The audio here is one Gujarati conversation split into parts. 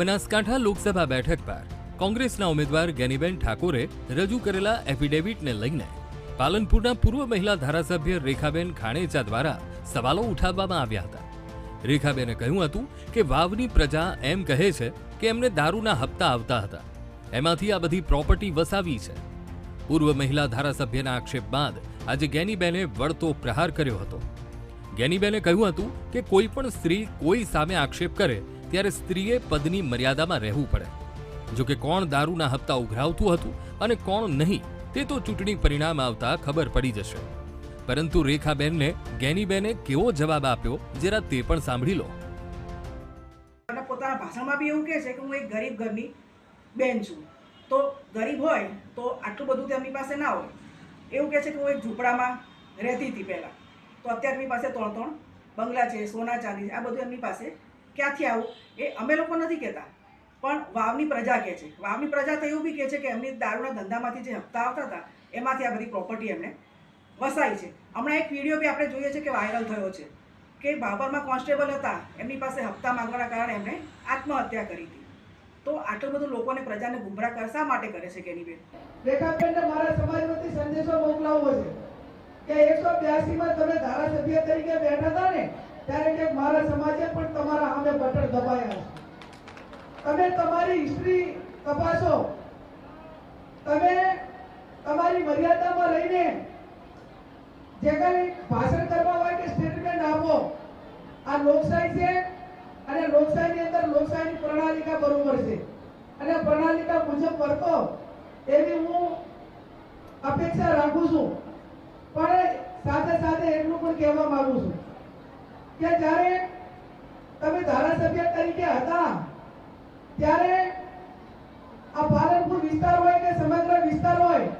બનાસકાંઠા લોકસભા બેઠક પર કોંગ્રેસના ઉમેદવાર ગેનીબેન ઠાકોરે રજૂ કરેલા એફિડેવિટને લઈને પાલનપુરના પૂર્વ મહિલા ધારાસભ્ય રેખાબેન ખાણેચા દ્વારા સવાલો ઉઠાવવામાં આવ્યા હતા. રેખાબેને કહ્યું હતું કે વાવની પ્રજા એમ કહે છે કે એમને દારૂના હપ્તા આવતા હતા. એમાંથી આ બધી પ્રોપર્ટી વસાવી છે. પૂર્વ મહિલા ધારાસભ્યના આક્ષેપ બાદ આજે ગેનીબેને વળતો પ્રહાર કર્યો હતો. ગેનીબેને કહ્યું હતું કે કોઈ પણ સ્ત્રી કોઈ સામે આક્ષેપ કરે ત્યારે સ્ત્રીએ પદની મર્યાદામાં રહેવું પડે. જોકે કોણ દારૂના હપ્તા ઉઘરાવતું હતું અને કોણ નહીં, તે તો ચૂંટણી પરિણામ આવતા ખબર પડી જશે. પરંતુ રેખાબેનને, ગેનીબેને કેવો જવાબ આપ્યો, જરા તે પણ સાંભળી લો. પોતાના ભાષણમાં બી એવું કહે છે કે હું એક ગરીબ ઘરની બેન છું. તો ગરીબ હોય, તો આટલું બધું તેમની પાસે ના હોય. એવું કહે છે કે હું એક ઝૂંપડામાં રહેતી હતી પહેલાં. તો અત્યારે એમની પાસે ત્રણ ત્રણ બંગલા છે, સોના ચાંદી છે, આ બધું એમની પાસે ક્યાંથી આવું? એ અમે લોકો નથી કહેતા. પણ વાવની પ્રજા કહે છે. વાવની પ્રજા તો એવું બી કહે છે કે એમની દારૂના ધંધામાંથી જે હપ્તા આવતા હતા, એમાંથી આ બધી પ્રોપર્ટી એમને વસાઈ છે. હમણાં એક વીડિયો બી આપણે જોઈએ છે કે વાયરલ થયો છે કે બાબરમાં કોન્સ્ટેબલ હતા. એમની પાસે હપ્તા માંગવાના કારણે એમણે આત્મહત્યા કરી હતી. તો આટલું બધું લોકોને પ્રજાને ગુમરાહ કર શા માટે કરે છે કેની બેન? રેખાબેનને મારા સમાજમાંથી સંદેશો મોકલાવવો છે. કે એકસો બ્યાસી માં તમે ધારાસભ્ય તરીકે બેઠા હતા ને ત્યારે કે મારા સમાજે પણ તમારા સામે બટન દબાયા તમે તમારી હિસ્ટ્રી તપાસો. તમે તમારી મર્યાદામાં રહીને જે કંઈ ભાષણ કરવા હોય કે સ્ટેટમેન્ટ આપો, આ લોકશાહી છે અને લોકશાહીની અંદર લોકશાહીની પ્રણાલિકા બરોબર છે. અને પ્રણાલિકા મુજબ વર્તો એવી હું અપેક્ષા રાખું છું. પણ સાથે સાથે એટલું પણ કહેવા માંગુ છું. કે જ્યારે તમે ધારાસભ્ય તરીકે હતા, ત્યારે આ પાલનપુર વિસ્તાર હોય કે સમગ્ર વિસ્તાર હોય,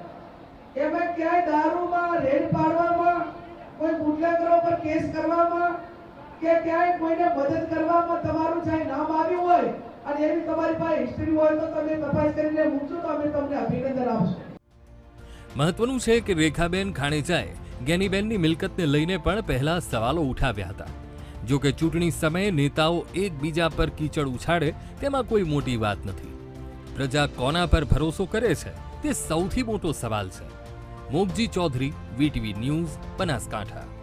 એમાં ક્યાંય દારૂમાં, રેડ પાડવામાં, કોઈ બુટલેગરો પર કેસ કરવામાં કે ક્યાંય કોઈને મદદ કરવામાં તમારું ચાહે નામ આવ્યું હોય અને એની તમારી પાસે હિસ્ટ્રી હોય તો તમે તપાસ કરીને મૂકશો તો અમે તમને અભિનંદન આપશું. મહત્વનું છે કે રેખાબેન ખાણેચાએ ગેનીબેનની મિલકતને લઈને પણ પહેલા સવાલો ઉઠાવ્યા હતા. જો કે ચૂંટણી સમયે નેતાઓ એકબીજા પર કીચડ ઉછાળે, તેમાં કોઈ મોટી વાત નથી. પ્રજા કોના પર ભરોસો કરે છે, તે સૌથી મોટો સવાલ છે. Mogji Chaudhary, VTV news, Banaskantha.